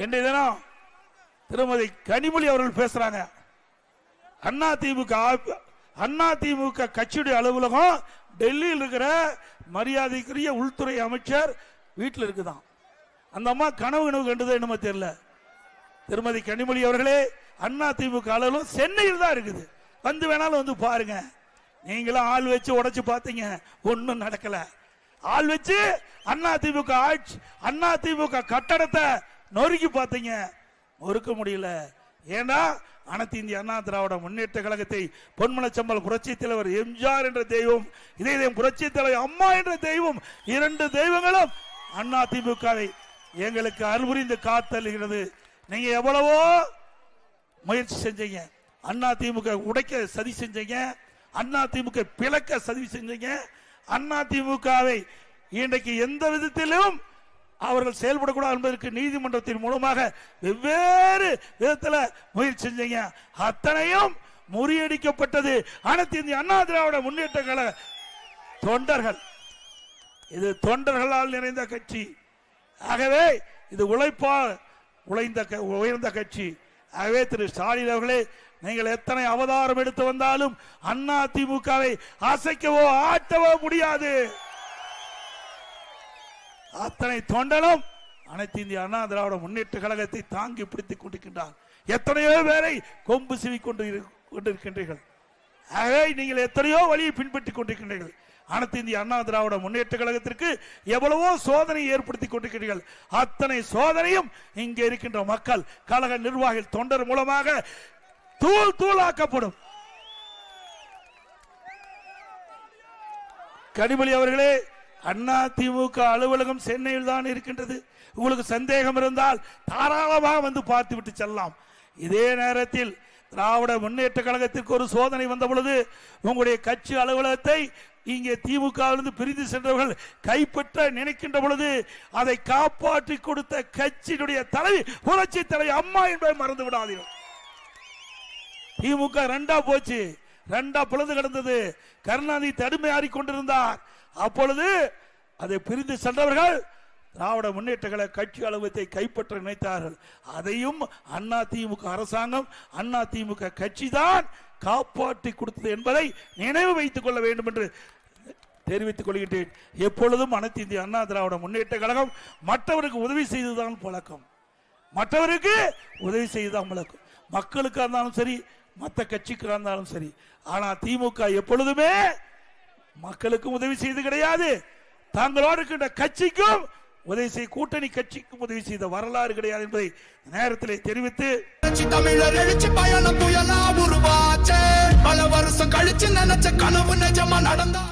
இன்றைய தினம் திருமதி கனிமொழி அவர்கள் பேசுறாங்க. அண்ணா திமுக அண்ணா திமுக கட்சியுடைய அலுவலகம் டெல்லியில் இருக்கிற மரியாதைக்குரிய உள்துறை அமைச்சர் வீட்டில் இருக்குதாம் அந்த அம்மா கனவு கனவு கண்டது என்னமோ தெரியல. திருமதி கனிமொழி அவர்களே அண்ணா திமுக அலுவலகம் சென்னையில் தான் இருக்குது. வந்து வேணாலும் வந்து பாருங்க. நீங்களும் ஆள் வச்சு உடைச்சு பார்த்தீங்க. ஒன்றும் நடக்கல. ஆள் வச்சு அண்ணா திமுக ஆட்சி அண்ணா திமுக கட்டடத்தை நொறுக்கி பார்த்தீங்க. நொறுக்க முடியல. ஏன்னா அனைத்து இந்திய அண்ணா திராவிட முன்னேற்ற கழகத்தை பொன்மலச்சம்பல் புரட்சி தலைவர் எம்ஜிஆர் என்ற தெய்வம் இதே தெய்வம் புரட்சி தலைவர் அம்மா என்ற தெய்வம் இரண்டு தெய்வங்களும் அண்ணா திமுகவை எங்களுக்கு அன்புரிந்து காத்தல்கிறது நீங்க எவ்வளவோ முயற்சி செஞ்சீங்க. அண்ணா திமுக உடைக்க சதி செஞ்சீங்க. அண்ணா திமுக பிளக்க சதி செஞ்சீங்க. அண்ணா திமுகவை இன்றைக்கு எந்த விதத்திலும் அவர்கள் செயல்படக்கூடாது என்பதற்கு நீதிமன்றத்தின் மூலமாக வெவ்வேறு விதத்தில் முயற்சி செஞ்சீங்க. அத்தனையும் முறியடிக்கப்பட்டது அனைத்து இந்திய அண்ணா திராவிட முன்னேற்ற கழக தொண்டர்கள். இது தொண்டர்களால் நிறைந்த கட்சி. ஆகவே இது உழைப்பால் உழைந்த க- உயர்ந்த கட்சி. ஆகவே திரு ஸ்டாலின் அவர்களே நீங்கள் எத்தனை அவதாரம் எடுத்து வந்தாலும் அண்ணா திமுகவை அசைக்கவோ ஆட்டவோ முடியாது. அத்தனை தொண்டனும் அனைத்து இந்திய அண்ணா திராவிட முன்னேற்ற கழகத்தை தாங்கி பிடித்துக் கொண்டிருக்கின்றார். எத்தனையோ பேரை கொம்பு சிவி கொண்டு இரு- கொண்டிருக்கின்றீர்கள். ஆகவே நீங்கள் எத்தனையோ வழியை பின்பற்றிக் கொண்டிருக்கின்றீர்கள். அனைத்து இந்திய அண்ணா திராவிட முன்னேற்ற கழகத்திற்கு எவ்வளவோ சோதனை ஏற்படுத்தி கொண்டிருக்கிறீர்கள். அத்தனை சோதனையும் இங்கே இருக்கின்ற மக்கள் கழக நிர்வாகிகள் தொண்டர் மூலமாக தூள் தூளாக்கப்படும். கனிமொழி அவர்களே அண்ணா திமுக அலுவலகம் சென்னையில் தான் இருக்கின்றது. உங்களுக்கு சந்தேகம் இருந்தால் தாராளமாக வந்து பார்த்து விட்டு செல்லலாம். இதே நேரத்தில் திராவிட முன்னேற்ற கழகத்திற்கு ஒரு சோதனை வந்த பொழுது உங்களுடைய கட்சி அலுவலகத்தை இங்கே திமுகவிலிருந்து பிரிந்து சென்றவர்கள் கைப்பற்ற நினைக்கின்ற பொழுது அதை காப்பாற்றி கொடுத்த கட்சியினுடைய தலைவி புரட்சி தலைவி அம்மா என்பதை மறந்து விடாதீர்கள். திமுக ரெண்டா போச்சு. ரெண்டா பிளந்து கிடந்தது. கருணாநிதி தடுமையாறி கொண்டிருந்தார். அப்பொழுது அதை பிரிந்து சென்றவர்கள் திராவிட முன்னேற்ற கழக கட்சி அலுவலகத்தை கைப்பற்ற நினைத்தார்கள். அதையும் அண்ணா திமுக அரசாங்கம் அண்ணா திமுக கட்சி தான் காப்பாற்றி கொடுத்தது என்பதை நினைவு வைத்துக் கொள்ள வேண்டும் என்று தெரிவித்துக் கொள்கின்றேன். எப்பொழுதும் அனைத்து இந்திய அண்ணா திராவிட முன்னேற்ற கழகம் மற்றவருக்கு உதவி செய்துதான் பழக்கம். மற்றவருக்கு உதவி செய்துதான் பழக்கம். மக்களுக்கா இருந்தாலும் சரி மற்ற கட்சிக்கு இருந்தாலும் சரி. ஆனால் திமுக எப்பொழுதுமே மக்களுக்கும் உதவி செய்து கிடையாது. தாங்களோடு இருக்கின்ற கட்சிக்கும் உதவி செய்ய கூட்டணி கட்சிக்கும் உதவி செய்த வரலாறு கிடையாது என்பதை நேரத்தில் நேரத்திலே தெரிவித்து தமிழர் எழுச்சி பயணம் புயலா உருவாச்சே. பல வருஷம் கழிச்சு நினைச்ச கனவு நிஜமா நடந்தா